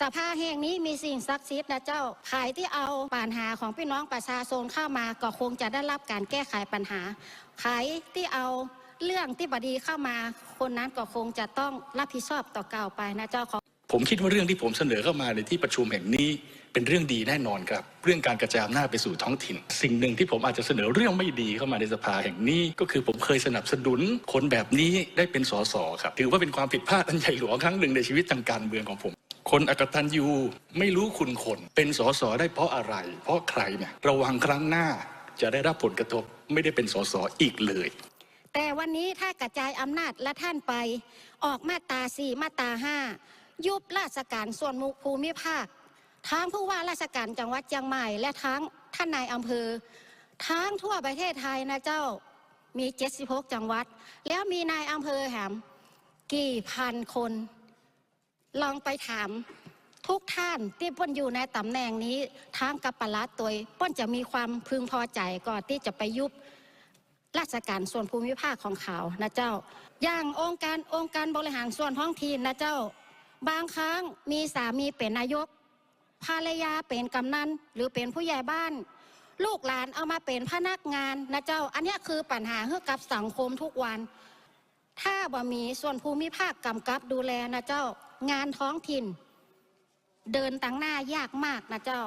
สภาแห่งนี้มีสิ่งศักดิ์สิทธิ์นะเจ้าใครที่เอาปัญหาของพี่น้องประชาชนเข้ามาก็คงจะได้รับการแก้ไขปัญหาใครที่เอาเรื่องที่บดีเข้ามา คนนั้นก็คงจะต้องรับผิดชอบต่อเก่าไปนะเจ้าของผมคิดว่าเรื่องที่ผมเสนอเข้ามาในที่ประชุมแห่งนี้เป็นเรื่องดีแน่นอนครับ เรื่องการกระจายอำนาจไปสู่ท้องถิ่น สิ่งหนึ่งที่ผมอาจจะเสนอเรื่องไม่ดีเข้ามาในสภาแห่งนี้ ก็คือผมเคยสนับสนุนคนแบบนี้ได้เป็นสสครับถือว่าเป็นความผิดพลาดอันใหญ่หลวงครั้งหนึ่งในชีวิตทางการเมืองของผม คนอกตันยูไม่รู้คุณคน เป็นสสได้เพราะอะไร เพราะใครเนี่ยระวังครั้งหน้าจะได้รับผลกระทบไม่ได้เป็นสสอีกเลย แต่วันนี้ถ้ากระจายอำนาจและท่านไป ออกมาตราสี่มาตราห้ายุบราชการส่วนภูมิภาคทั้งผู้ว่าราชการจังหวัดเชียงใหม่และทั้งท่านนายอำเภอ ทั้งทั่วประเทศไทยนะเจ้ามี 76 จังหวัด แล้วมีนายอำเภอแหมกี่พันคน ลองไปถามทุกท่านที่ป้นอยู่ในตำแหน่งนี้ทางกับปลัดตัวป้นจะมีความพึงพอใจก่อนที่จะไปยุบราชการส่วนภูมิภาคของเขานะเจ้า อย่างองค์การองค์การบริหารส่วนท้องถิ่นนะเจ้า บางครั้งมีสามีเป็นนายกภรรยาเป็นกำนันหรือเป็นผู้ใหญ่บ้าน ลูกหลานเอามาเป็นพนักงานนะเจ้า อันนี้คือปัญหาให้กับสังคมทุกวัน ถ้าบ่มีส่วนภูมิภาคกำกับดูแลนะเจ้างานท้องถิ่น เดินตั้งหน้ายากมากนะเจ้า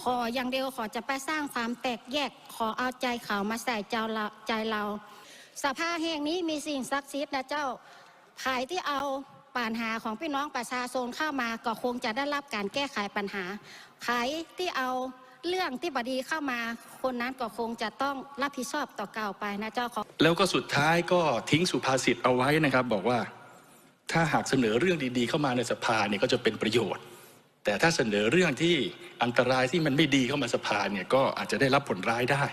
ขออย่างเดียวขอจะไปสร้างความแตกแยกขอเอาใจเขามาใส่เจ้าเราใจเรา สภาแห่งนี้มีสิ่งศักดิ์สิทธิ์นะเจ้าใครที่เอาปัญหาของพี่น้องประชาชนเข้ามาก็คงจะได้รับการแก้ไขปัญหาใครที่เอา เรื่องที่บดีเข้ามาคนนั้นก็คงจะต้องรับผิดชอบต่อเก่าไปนะเจ้าของแล้วก็สุดท้ายก็ทิ้งสุภาษิตเอาไว้นะครับ บอกว่าถ้าหากเสนอเรื่องดีๆ เข้ามาในสภาเนี่ยก็จะเป็นประโยชน์ แต่ถ้าเสนอเรื่องที่อันตรายที่มันไม่ดีเข้ามาสภาเนี่ยก็อาจจะได้รับผลร้ายได้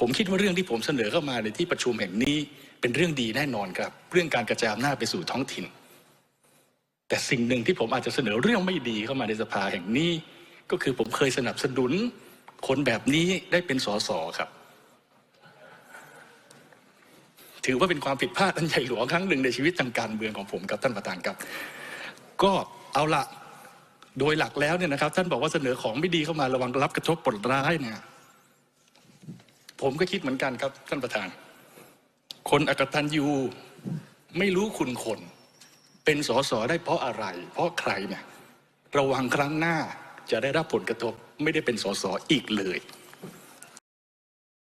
ผมคิดว่าเรื่องที่ผมเสนอเข้ามาในที่ประชุมแห่งนี้เป็นเรื่องดีแน่นอนครับ เรื่องการกระจายอำนาจไปสู่ท้องถิ่น แต่สิ่งหนึ่งที่ผมอาจจะเสนอเรื่องไม่ดีเข้ามาในสภาแห่งนี้ ก็คือผมเคยสนับสนุนคนแบบนี้ได้เป็นสสครับ ถือว่าเป็นความผิดพลาดอันใหญ่หลวงครั้งหนึ่งในชีวิตทางการเมืองของผมครับท่านประธานครับ ก็เอาละโดยหลักแล้วเนี่ยนะครับ ท่านบอกว่าเสนอของไม่ดีเข้ามาระวังรับกระทบผลร้ายเนี่ย ผมก็คิดเหมือนกันครับ ท่านประธาน คนอกตันยูไม่รู้คุณคน เป็นสสได้เพราะอะไร เพราะใครเนี่ย ระวังครั้งหน้า จะได้รับผลกระทบไม่ได้เป็นสอสออีกเลย